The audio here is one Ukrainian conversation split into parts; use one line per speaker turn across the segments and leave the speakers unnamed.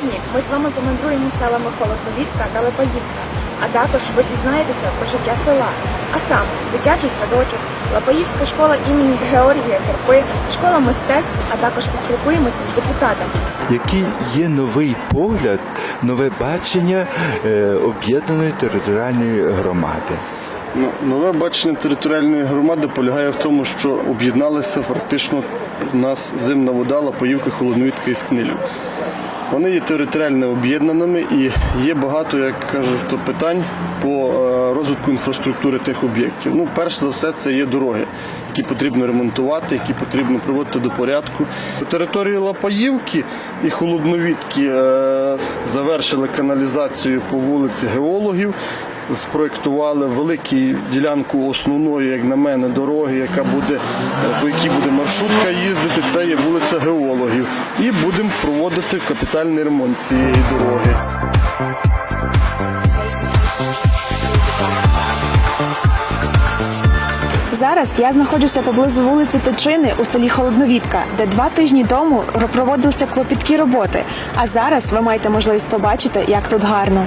Сьогодні ми з вами помандруємо селами Холодновітка та Липаївка, а також ви дізнаєтеся про життя села. А саме дитячий садочок, Лапаївська школа імені Георгія Керпи, школа мистецтв, а також поспілкуємося з депутатами.
Який є новий погляд, нове бачення е, об'єднаної територіальної громади?
Ну, нове бачення територіальної громади полягає в тому, що об'єдналися фактично у нас зимна вода, Лапаївка, Холодновідка і Скнилів. Вони є територіально об'єднаними і є багато, як кажуть, питань по е, розвитку інфраструктури тих об'єктів. Ну, перш за все, це є дороги, які потрібно ремонтувати, які потрібно приводити до порядку. По території Лапаївки і Холодновідки е, завершили каналізацію по вулиці геологів спроектували велику ділянку основної, як на мене, дороги, яка буде, по якій буде маршрутка їздити. Це є вулиця геологів. І будемо проводити капітальний ремонт цієї дороги.
Зараз я знаходжуся поблизу вулиці Тичини у селі Холодновітка, де два тижні тому проводилися клопіткі роботи. А зараз ви маєте можливість побачити, як тут гарно.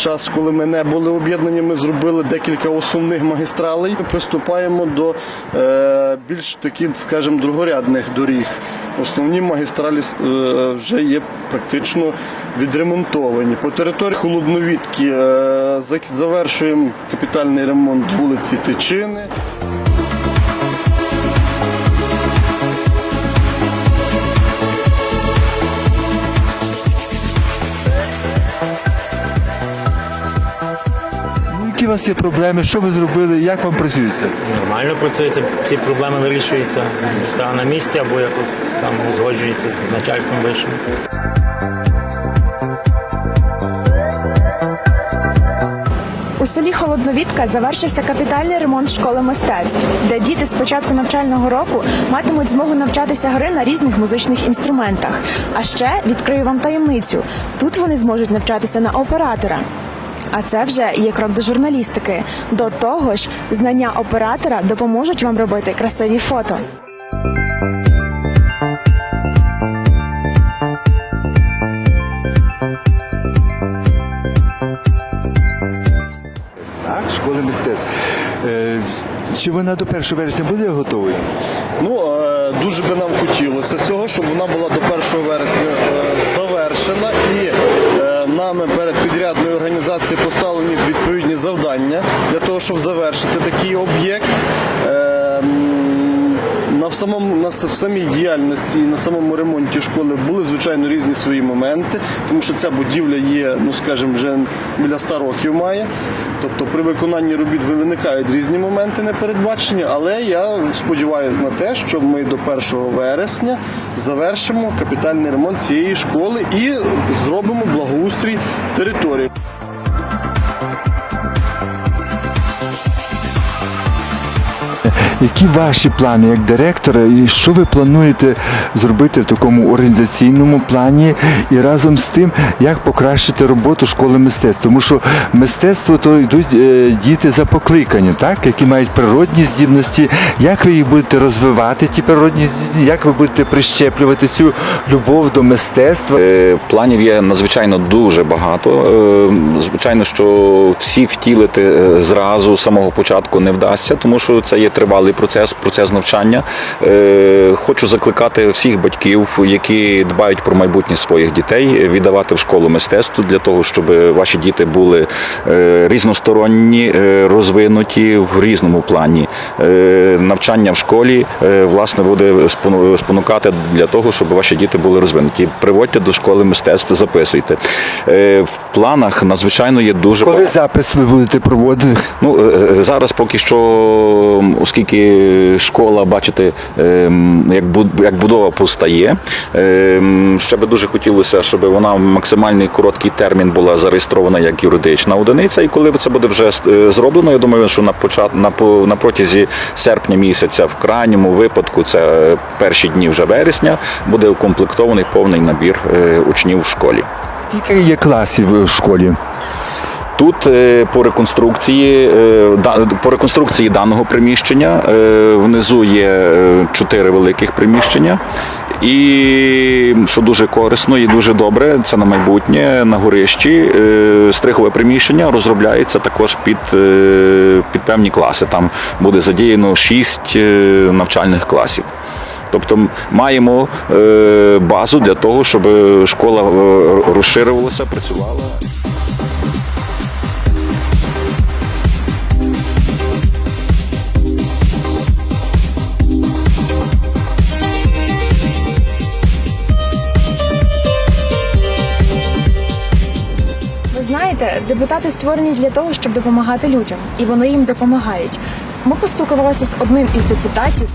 Час, коли ми не були об'єднані, ми зробили декілька основних магістралей. Приступаємо до е, більш таких, скажімо, другорядних доріг. Основні магістралі е, вже є практично відремонтовані. По території Холодновідки е, завершуємо капітальний ремонт вулиці Тичини.
У вас є проблеми? Що ви зробили? Як вам працюється?
Нормально працюється, ці проблеми вирішуються та на місці або якось там узгоджуються з начальством вищим.
У селі Холодновітка завершився капітальний ремонт школи мистецтв, де діти з початку навчального року матимуть змогу навчатися гри на різних музичних інструментах. А ще відкрию вам таємницю: тут вони зможуть навчатися на оператора. А це вже є крок до журналістики. До того ж, знання оператора допоможуть вам робити красиві фото.
Так, школи мистецтв. Е, чи вона до 1 вересня буде готовою?
Ну, е, дуже би нам хотілося цього, щоб вона була до 1 вересня е, завершена і нами перед підрядною організацією поставлені відповідні завдання для того, щоб завершити такий об'єкт. На самому на самій діяльності і на самому ремонті школи були звичайно різні свої моменти, тому що ця будівля є, ну скажімо, вже біля 100 років має. Тобто при виконанні робіт виникають різні моменти непередбачені, але я сподіваюся на те, що ми до 1 вересня завершимо капітальний ремонт цієї школи і зробимо благоустрій території.
Які ваші плани як директора, і що ви плануєте зробити в такому організаційному плані, і разом з тим, як покращити роботу школи мистецтв? Тому що мистецтво то йдуть е, діти за покликанням, так які мають природні здібності. Як ви їх будете розвивати, ці природні? Як ви будете прищеплювати цю любов до мистецтва?
Е, Планів є надзвичайно дуже багато. Е, Звичайно, що всі втілити зразу з самого початку не вдасться, тому що це є тривалий процес, процес навчання. Е, Хочу закликати всіх батьків, які дбають про майбутнє своїх дітей, віддавати в школу мистецтв для того, щоб ваші діти були е, різносторонні, е, розвинуті в різному плані. Навчання в школі власне буде спонукати для того, щоб ваші діти були розвинуті. Приводьте до школи мистецтв, записуйте. В планах надзвичайно є дуже
Коли запис ви будете проводити?
Ну зараз поки що, оскільки школа, бачите, ем, як будова постає. Ем, Ще би дуже хотілося, щоб вона в максимальний короткий термін була зареєстрована як юридична одиниця. І коли це буде вже е, зроблено, я думаю, що на почат на протязі серпня місяця, в крайньому випадку, це перші дні вже вересня, буде укомплектований повний набір е, учнів в школі.
Скільки є класів в школі?
Тут е, по реконструкції е, по реконструкції даного приміщення е, внизу є чотири великих приміщення. І що дуже корисно і дуже добре, це на майбутнє на горищі. Стрихове приміщення розробляється також під, під певні класи. Там буде задіяно шість навчальних класів. Тобто маємо базу для того, щоб школа розширювалася, працювала.
Депутати створені для того, щоб допомагати людям, і вони їм допомагають. Ми поспілкувалися з одним із депутатів.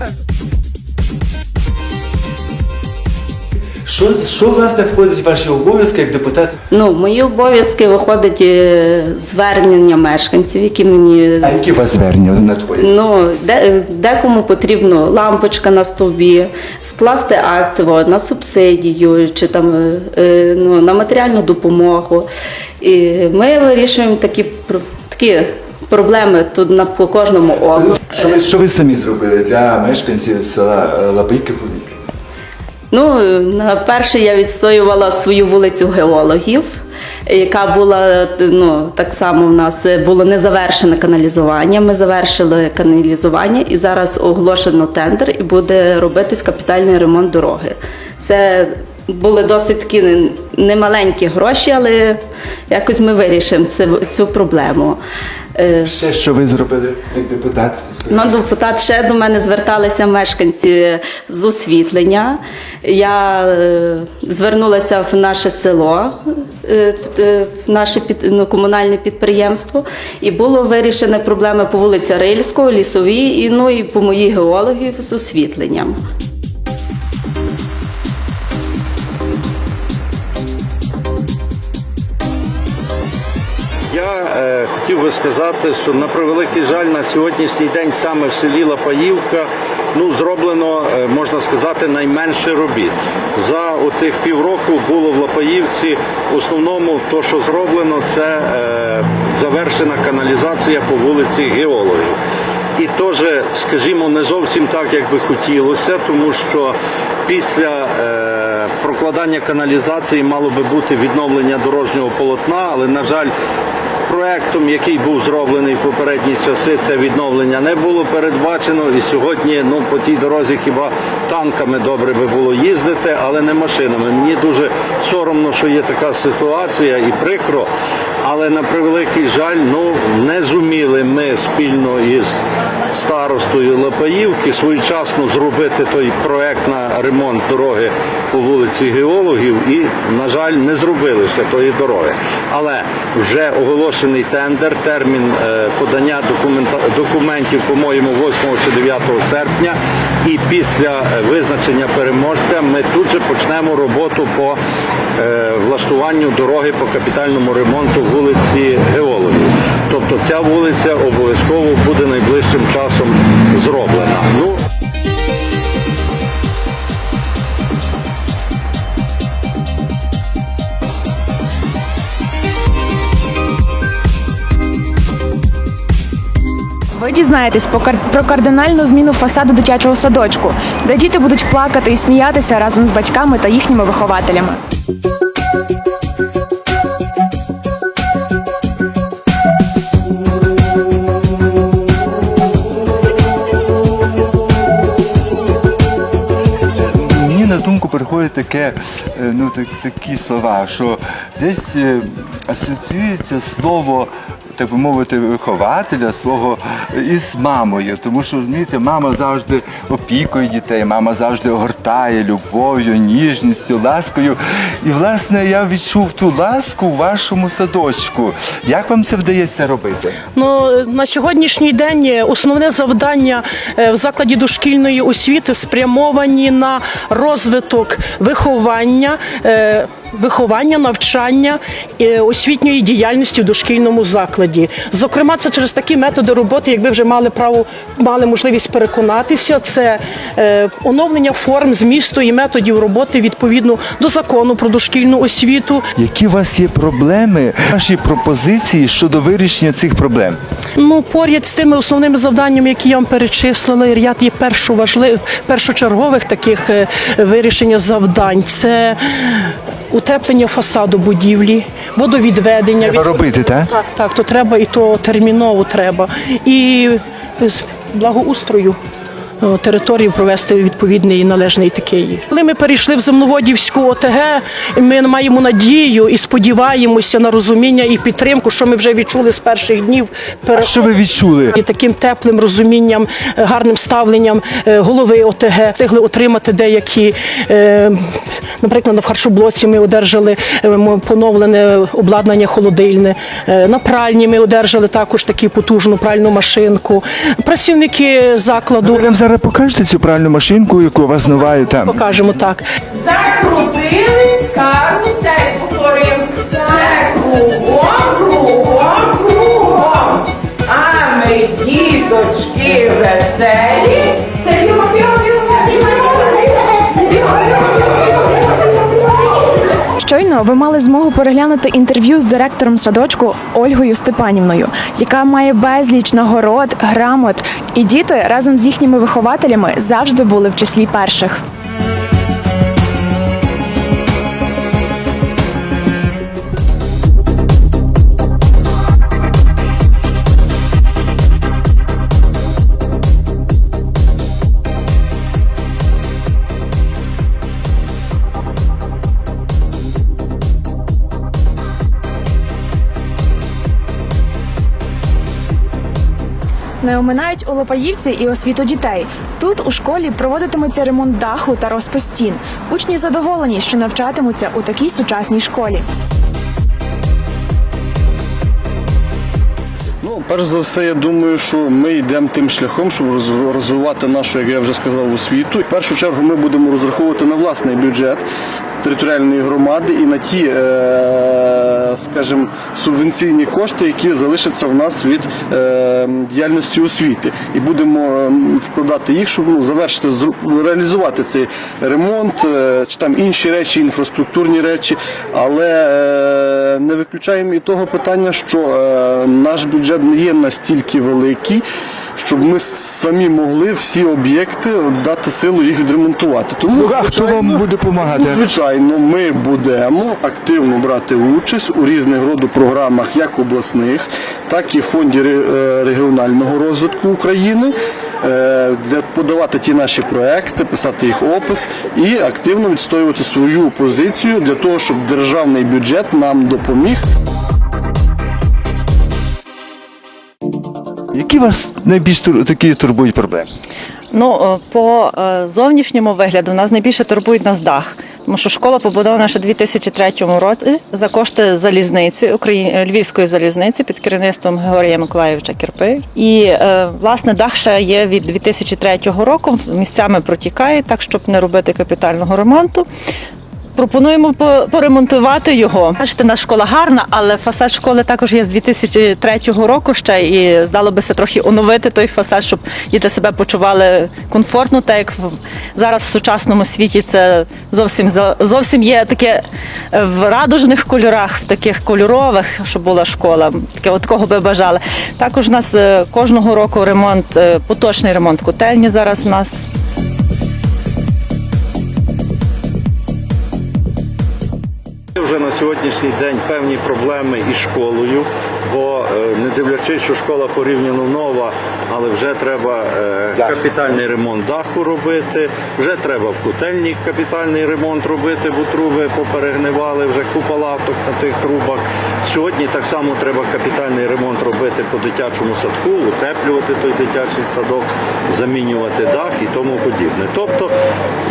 Що, що власне входить в ваші обов'язки як депутат?
Ну, мої обов'язки виходить е, звернення мешканців, які мені
А які у вас звернення надходять?
ну, де, декому потрібно лампочка на стовбі, скласти акт на субсидію чи там е, е, ну, на матеріальну допомогу. І ми вирішуємо такі, такі проблеми тут на по кожному округу.
Що ви, що ви самі зробили для мешканців села е, Лабийки?
Ну, перше я відстоювала свою вулицю геологів, яка була ну так само в нас було незавершене каналізування. Ми завершили каналізування і зараз оголошено тендер, і буде робитись капітальний ремонт дороги. Це були досить такі немаленькі гроші, але якось ми вирішимо цю, цю проблему.
Ще що ви зробили як депутат?
Ну, депутат ще до мене зверталися мешканці з освітлення. Я е, звернулася в наше село, е, е, в наше під, ну, комунальне підприємство, і було вирішено проблеми по вулиці Рильського, лісовій, і ну і по моїй геологів з освітленням.
Би сказати, що на превеликий жаль на сьогоднішній день саме в селі Лапаївка ну, зроблено, е, можна сказати, найменше робіт. За отих півроку було в Лапаївці в основному то, що зроблено, це е, завершена каналізація по вулиці Геологів. І теж, скажімо, не зовсім так, як би хотілося, тому що після е, прокладання каналізації мало би бути відновлення дорожнього полотна, але, на жаль, проектом, який був зроблений в попередні часи, це відновлення не було передбачено. І сьогодні ну, по тій дорозі хіба танками добре би було їздити, але не машинами. Мені дуже соромно, що є така ситуація і прикро. Але на превеликий жаль, ну не зуміли ми спільно із старостою Лапаївки своєчасно зробити той проект на ремонт дороги по вулиці Геологів і, на жаль, не зробили ще тої дороги. Але вже оголошений тендер, термін е, подання документів, по-моєму, 8 чи 9 серпня. І після е, визначення переможця ми тут же почнемо роботу по е, влаштуванню дороги по капітальному ремонту вулиці Геологів. Тобто ця вулиця обов'язково буде найближчим часом зроблена. Ну,
Ви дізнаєтесь про кардинальну зміну фасаду дитячого садочку, де діти будуть плакати і сміятися разом з батьками та їхніми вихователями.
Думку приходить таке, е, ну, так, такі слова, що десь е, асоціюється слово так би мовити, вихователя свого із мамою. Тому що розумієте, мама завжди опікує дітей, мама завжди огортає любов'ю, ніжністю, ласкою. І власне я відчув ту ласку в вашому садочку. Як вам це вдається робити?
Ну на сьогоднішній день е, основне завдання е, в закладі дошкільної освіти спрямовані на розвиток виховання. Виховання, навчання е, освітньої діяльності в дошкільному закладі. Зокрема, це через такі методи роботи, як ви вже мали право мали можливість переконатися. Це е, оновлення форм, змісту і методів роботи відповідно до закону про дошкільну освіту.
Які у вас є проблеми, ваші пропозиції щодо вирішення цих проблем?
Ну, поряд з тими основними завданнями, які я вам перечислила, ряд є першу важлив, першочергових таких е, вирішення завдань. Це утеплення фасаду будівлі, водовідведення.
Треба робити, так?
Так, так, то треба і то терміново треба. І з благоустрою. Е, Території провести відповідний і належний такий. Коли ми перейшли в земноводівську ОТГ, ми маємо надію і сподіваємося на розуміння і підтримку, що ми вже відчули з перших днів переходу.
Що ви відчули?
І таким теплим розумінням, е, гарним ставленням е, голови ОТГ встигли отримати деякі, наприклад, в харчоблоці ми одержали поновлене обладнання холодильне. На пральні ми одержали також таку потужну пральну машинку. Працівники закладу
зараз покажете цю пральну машинку, яку у вас нова там.
покажемо так.
Закрутились, карусель повторюємо. Це кругом, кругом, кругом. А ми, діточки веселі.
Щойно ви мали змогу переглянути інтерв'ю з директором садочку Ольгою Степанівною, яка має безліч нагород, грамот, і діти разом з їхніми вихователями завжди були в числі перших. Не оминають у Лопаївці і освіту дітей. Тут у школі проводитиметься ремонт даху та розпостін. Учні задоволені, що навчатимуться у такій сучасній школі.
Ну, перш за все, я думаю, що ми йдемо тим шляхом, щоб роз- розвивати нашу, як я вже сказав, освіту. В першу чергу ми будемо розраховувати на власний бюджет територіальної громади і на ті, е, скажімо, субвенційні кошти, які залишаться в нас від е, діяльності освіти. І будемо вкладати їх, щоб ну, завершити, реалізувати цей ремонт е, чи там інші речі, інфраструктурні речі. Але не виключаємо і того питання, що наш бюджет не є настільки великий, щоб ми самі могли всі об'єкти дати силу їх відремонтувати. Тому
Ну, а хто вам буде допомагати?
ну, Звичайно, ми будемо активно брати участь у різних роду програмах, як обласних, так і в фонді е, регіонального розвитку України. е, Для подавати ті наші проекти, писати їх опис і активно відстоювати свою позицію для того, щоб державний бюджет нам допоміг.
Які вас найбільш такі турбують проблеми?
Ну, е, по е, зовнішньому вигляду нас найбільше турбують нас дах. Тому що школа побудована ще у 2003 році за кошти залізниці Украї... Львівської залізниці під керівництвом Георгія Миколаївича Кірпи. І е, власне дах ще є від 2003 року. Місцями протікає, так щоб не робити капітального ремонту. Пропонуємо по- поремонтувати його. Бачите, наша школа гарна, але фасад школи також є з 2003 року ще і здало би се трохи оновити той фасад, щоб діти себе почували комфортно, так як зараз в сучасному світі це зовсім зовсім є таке е, в радужних кольорах, в таких кольорових, щоб була школа. Таке от кого би бажали. Також у нас е, кожного року ремонт, е, поточний ремонт котельні зараз у нас
вже на сьогоднішній день певні проблеми із школою, бо е, не дивлячись, що школа порівняно нова, але вже треба е, капітальний ремонт даху робити, вже треба в котельні капітальний ремонт робити, бо труби поперегнивали, вже купа латок на тих трубах. Сьогодні так само треба капітальний ремонт робити по дитячому садку, утеплювати той дитячий садок, замінювати дах і тому подібне. Тобто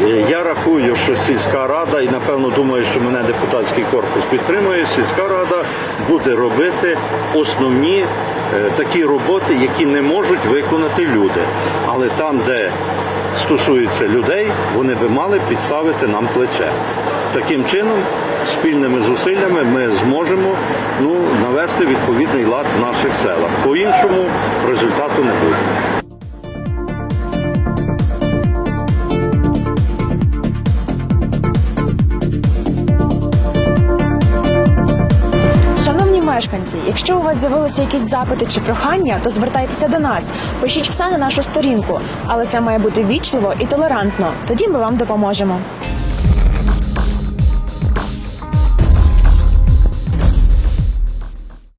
е, я рахую, що сільська рада, і напевно думаю, що мене депутатський корпус підтримує, сільська рада буде робити основні е, такі роботи, які не можуть виконати люди. Але там, де стосується людей, вони би мали підставити нам плече. Таким чином, спільними зусиллями ми зможемо ну, навести відповідний лад в наших селах. По-іншому результату не буде.
Мешканці, якщо у вас з'явилися якісь запити чи прохання, то звертайтеся до нас. Пишіть все на нашу сторінку, але це має бути вічливо і толерантно. Тоді ми вам допоможемо.